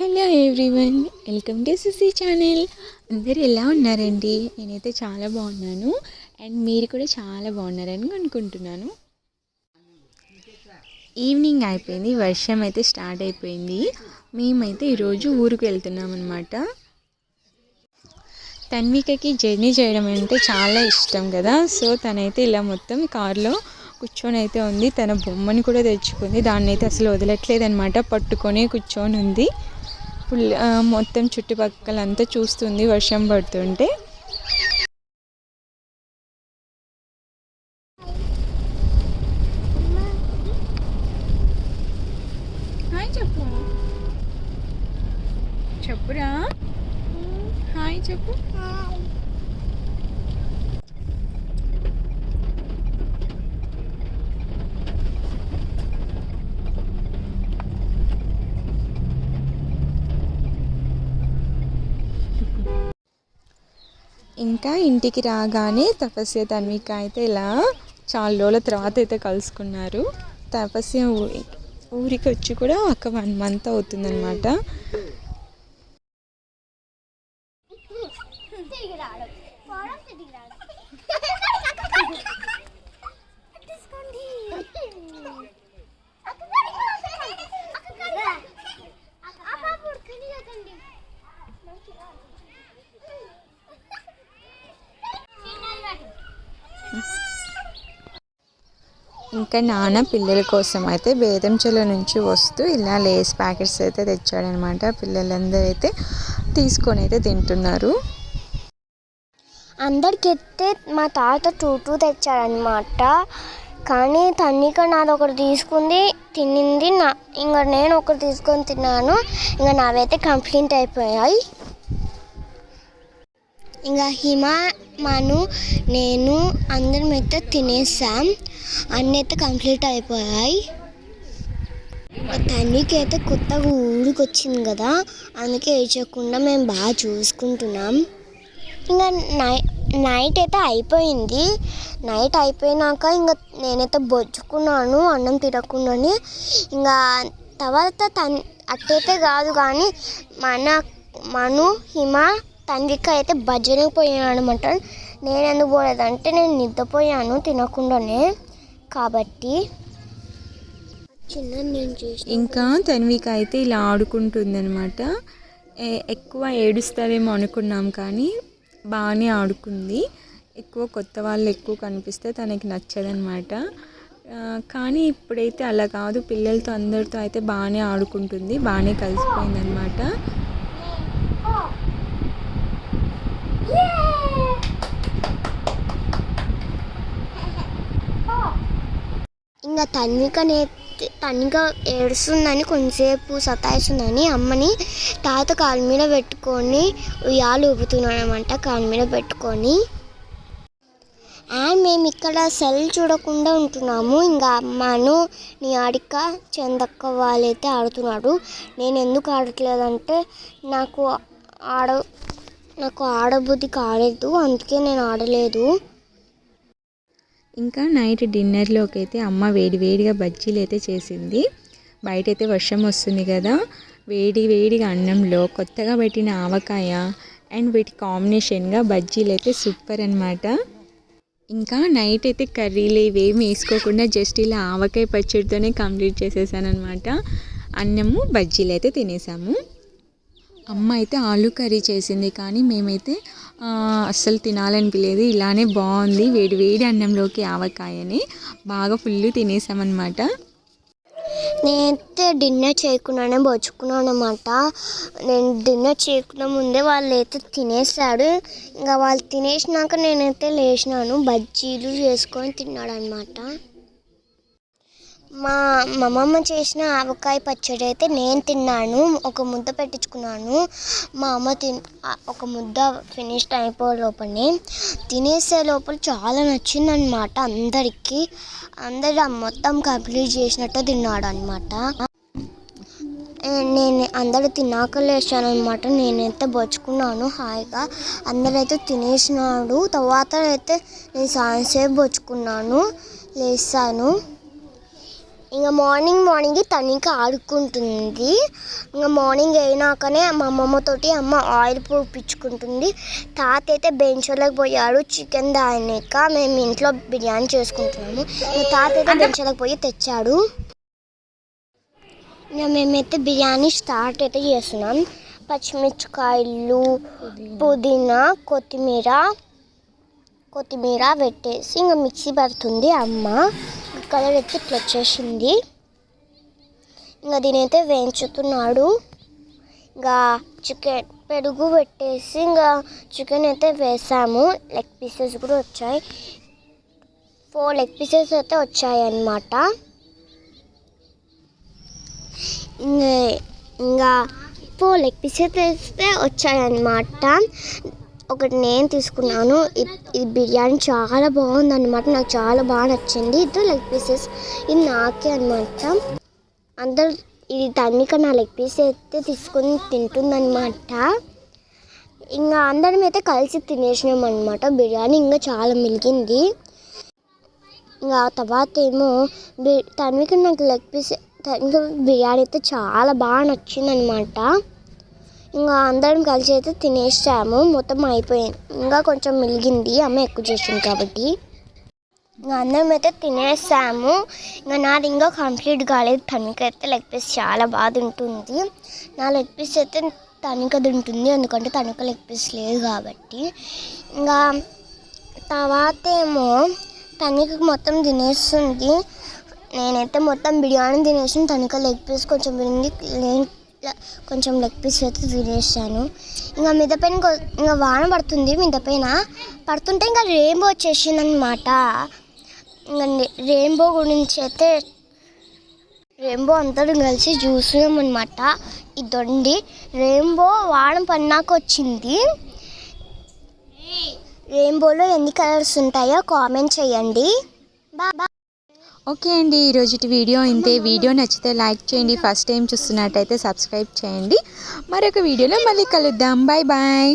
Hello everyone welcome to CC channel. అందరు ఎలా ఉన్నారండి? నేనైతే చాలా బాగున్నాను. అండ్ మీరు కూడా చాలా బాగున్నారని అనుకుంటున్నాను. ఈవినింగ్ అయిపోయింది వర్షం అయితే స్టార్ట్ అయిపోయింది. మేమైతే ఈరోజు ఊరికి వెళ్తున్నాం అనమాట తన్వికకి జర్నీ చేయడం అంటే చాలా ఇష్టం కదా? సో తనైతే ఇలా మొత్తం కార్లో కూర్చొని అయితే ఉంది. తన బొమ్మని కూడా తెచ్చుకుంది. దాన్ని అయితే అసలు వదలట్లేదు అనమాట పట్టుకొని కూర్చొని ఉంది ఫుల్ మొత్తం చుట్టుపక్కల అంతా చూస్తుంది వర్షం పడుతుంటే. హాయ్ చెప్పు. చెప్పురా. హాయ్. చెప్పు. ఇంకా ఇంటికి రాగానే తపస్య తన్విక అయితే ఇలా చాలా రోజుల తర్వాత అయితే కలుసుకున్నారు. తపస్య ఊరికి వచ్చి కూడా ఒక వన్ మంత్ అవుతుందన్నమాట. ఇంకా నాన్న పిల్లల కోసం అయితే బేదంచెల నుంచి వస్తూ ఇలా లేస్ ప్యాకెట్స్ అయితే తెచ్చాడనమాట. పిల్లలందరూ అయితే తీసుకొని అయితే తింటున్నారు. అందరికైతే మా తాత టూటూ తెచ్చాడనమాట. కానీ తన్నిక నాది ఒకటి తీసుకుంది తినింది నా ఇంకా నేను ఒకటి తీసుకొని తిన్నాను. ఇంకా నావైతే కంప్లీట్ అయిపోయాయి. ఇంకా హిమ మను నేను అందరం అయితే తినేసాం. అన్నీ అయితే కంప్లీట్ అయిపోయాయి. తన్నికి అయితే కొత్తగా ఊరికి వచ్చింది కదా అందుకే ఏడ్చకుండా మేము బాగా చూసుకుంటున్నాం. ఇంకా నై నైట్ అయితే అయిపోయింది. నైట్ అయిపోయినాక ఇంకా నేనైతే బొచ్చుకున్నాను అన్నం తినకుండానే. ఇంకా తర్వాత తన్ అట్టయితే కాదు కానీ మన మను హిమ తండ్రిక అయితే భజనకు పోయాను అనమాట నేను ఎందుకు పోలేదు అంటే నేను నిద్రపోయాను తినకుండానే. కాబట్టి చిన్న నేను చేసి ఇంకా తన్విక అయితే ఇలా ఆడుకుంటుందన్నమాట. ఏ- ఎక్కువ ఏడుస్తావేమో అనుకున్నాం కానీ బాగానే ఆడుకుంది. ఎక్కువ కొత్త వాళ్ళు ఎక్కువ కనిపిస్తే తనకి నచ్చదనమాట కానీ ఇప్పుడైతే అలా కాదు. పిల్లలతో అందరితో అయితే బాగానే ఆడుకుంటుంది. బాగానే కలిసిపోయిందనమాట ఇంకా తన్వికనే తన్విక ఏడుస్తుందని కొంచెంసేపు సతాయిస్తుందని అమ్మని తాత కాలు మీద పెట్టుకొని ఉయ్యాలు ఊపుతున్నాడు అనమాట కాలు మీద పెట్టుకొని. అండ్ మేము ఇక్కడ సెల్ చూడకుండా ఉంటున్నాము. ఇంకా అమ్మను నీ ఆడిక చందక్క వాళ్ళైతే ఆడుతున్నాడు. నేను ఎందుకు ఆడట్లేదంటే నాకు ఆడ నాకు ఆడబుద్ధి కాలేదు అందుకే నేను ఆడలేదు. ఇంకా నైట్ డిన్నర్లోకి అయితే అమ్మ వేడి వేడిగా బజ్జీలు అయితే చేసింది. బయట అయితే వర్షం వస్తుంది కదా వేడి వేడిగా అన్నంలో కొత్తగా పెట్టిన ఆవకాయ అండ్ వీటి కాంబినేషన్గా బజ్జీలు అయితే సూపర్ అనమాట ఇంకా నైట్ అయితే కర్రీలు ఇవేమి వేసుకోకుండా జస్ట్ ఇలా ఆవకాయ పచ్చడితోనే కంప్లీట్ చేసేసాను అనమాట అన్నము బజ్జీలు అయితే తినేసాము. అమ్మ అయితే ఆలు కర్రీ చేసింది కానీ మేమైతే అస్సలు తినాలనిపించలేదు ఇలానే బాగుంది. వేడి వేడి అన్నంలోకి ఆవకాయని బాగా ఫుల్ తినేసామన్నమాట. నేనైతే డిన్నర్ చేయకుండానే బొచ్చుకున్నాను అనమాట నేను డిన్నర్ చేయకుండా ముందే వాళ్ళు అయితే తినేసాడు ఇంకా వాళ్ళు తినేసినాక నేనైతే లేచినాను. బజ్జీలు చేసుకొని తిన్నాడు అనమాట మా మా అమ్మమ్మ చేసిన ఆవకాయ పచ్చడి అయితే నేను తిన్నాను ఒక ముద్ద పెట్టించుకున్నాను. మా అమ్మ తిన్ ఒక ముద్ద ఫినిష్ అయిపోయే లోపలనే తినేసే లోపల చాలా నచ్చిందనమాట అందరికీ. అందరు ఆ మొత్తం కంప్లీట్ చేసినట్టు తిన్నాడు అనమాట నేను అందరూ తిన్నాక లేచాను అనమాట నేనైతే బొచ్చుకున్నాను హాయిగా. అందరైతే తినేసినాడు. తర్వాత అయితే నేను సాయంసేపు బొచ్చుకున్నాను లేసాను ఇంకా మార్నింగ్ మార్నింగ్ తనిక ఆడుకుంటుంది. ఇంకా మార్నింగ్ అయినాకనే మా అమ్మమ్మతోటి అమ్మ ఆయిల్ పూపించుకుంటుంది తాత అయితే బెంచోలకు పోయాడు చికెన్ దానిక మేము ఇంట్లో బిర్యానీ చేసుకుంటున్నాము. ఇంకా తాత అయితే బెంచోలకు పోయి తెచ్చాడు. ఇంకా మేమైతే బిర్యానీ స్టార్ట్ అయితే చేస్తున్నాం. పచ్చిమిరపకాయలు పుదీనా కొత్తిమీర కొత్తిమీర పెట్టేసి ఇంకా మిక్సీ పడుతుంది అమ్మ. కలర్ అయితే ఇట్లా వచ్చేసింది. ఇంకా దీనైతే వేయించుతున్నాడు. ఇంకా చికెన్ పెరుగు పెట్టేసి ఇంకా చికెన్ అయితే వేసాము. లెగ్ పీసెస్ కూడా వచ్చాయి. ఫోర్ లెగ్ పీసెస్ అయితే వచ్చాయి అన్నమాట ఇంకా ఇంకా ఫోర్ లెగ్ పీసెస్ అయితే వచ్చాయన్నమాట. ఒకటి నేను తీసుకున్నాను. ఇది బిర్యానీ చాలా బాగుంది అనమాట నాకు చాలా బాగా నచ్చింది. ఇది లెగ్ పీసెస్ ఇది నాకే అనమాట అందరు ఇది తన్నిక నా లెగ్ పీస్ అయితే తీసుకొని తింటుందన్నమాట. ఇంకా అందరం అయితే కలిసి తినేసినాం అనమాట బిర్యానీ ఇంకా చాలా మిలిగింది ఇంకా తర్వాత ఏమో బి తన్విక నాకు లెగ్ పీస్ తన్విక బిర్యానీ అయితే చాలా బాగా నచ్చిందనమాట ఇంకా అందరం కలిసి అయితే తినేసాము. మొత్తం అయిపోయింది ఇంకా కొంచెం మిలిగింది అమ్మ ఎక్కువ చేసింది కాబట్టి. ఇంకా అందరం అయితే తినేసాము. ఇంకా నాది ఇంకా కంప్లీట్ కాలేదు. తనకైతే లెగ్ పీస్ చాలా బాధ ఉంటుంది నా లెగ్ పీస్ అయితే తనకది ఉంటుంది ఎందుకంటే తనక లెగ్ పీస్ లేదు కాబట్టి. ఇంకా తర్వాత ఏమో తనకి మొత్తం తినేస్తుంది. నేనైతే మొత్తం బిర్యానీ తినేసి తనక లెగ్ పీస్ కొంచెం తింది నేను కొంచెం లెగ్ పీస్ అయితే తినేసాను. ఇంకా మిద పైన కొ- ఇంకా వాన పడుతుంది మిద పైన. పడుతుంటే ఇంకా రెయిన్బో వచ్చేసింది అనమాట ఇంకా రెయిన్బో గురించి అయితే రెయిన్బో అందరం కలిసి చూసాం అనమాట ఈ దొండి రెయిన్బో వాన పన్నాక వచ్చింది. రెయిన్బోలో ఎన్ని కలర్స్ ఉంటాయో కామెంట్ చేయండి. బా ఓకే అండి ఈరోజు వీడియో ఇంతే. వీడియో నచ్చితే లైక్ చేయండి ఫస్ట్ టైం చూస్తున్నట్టయితే సబ్స్క్రైబ్ చేయండి. మరొక వీడియోలో మళ్ళీ కలుద్దాం. Bye bye.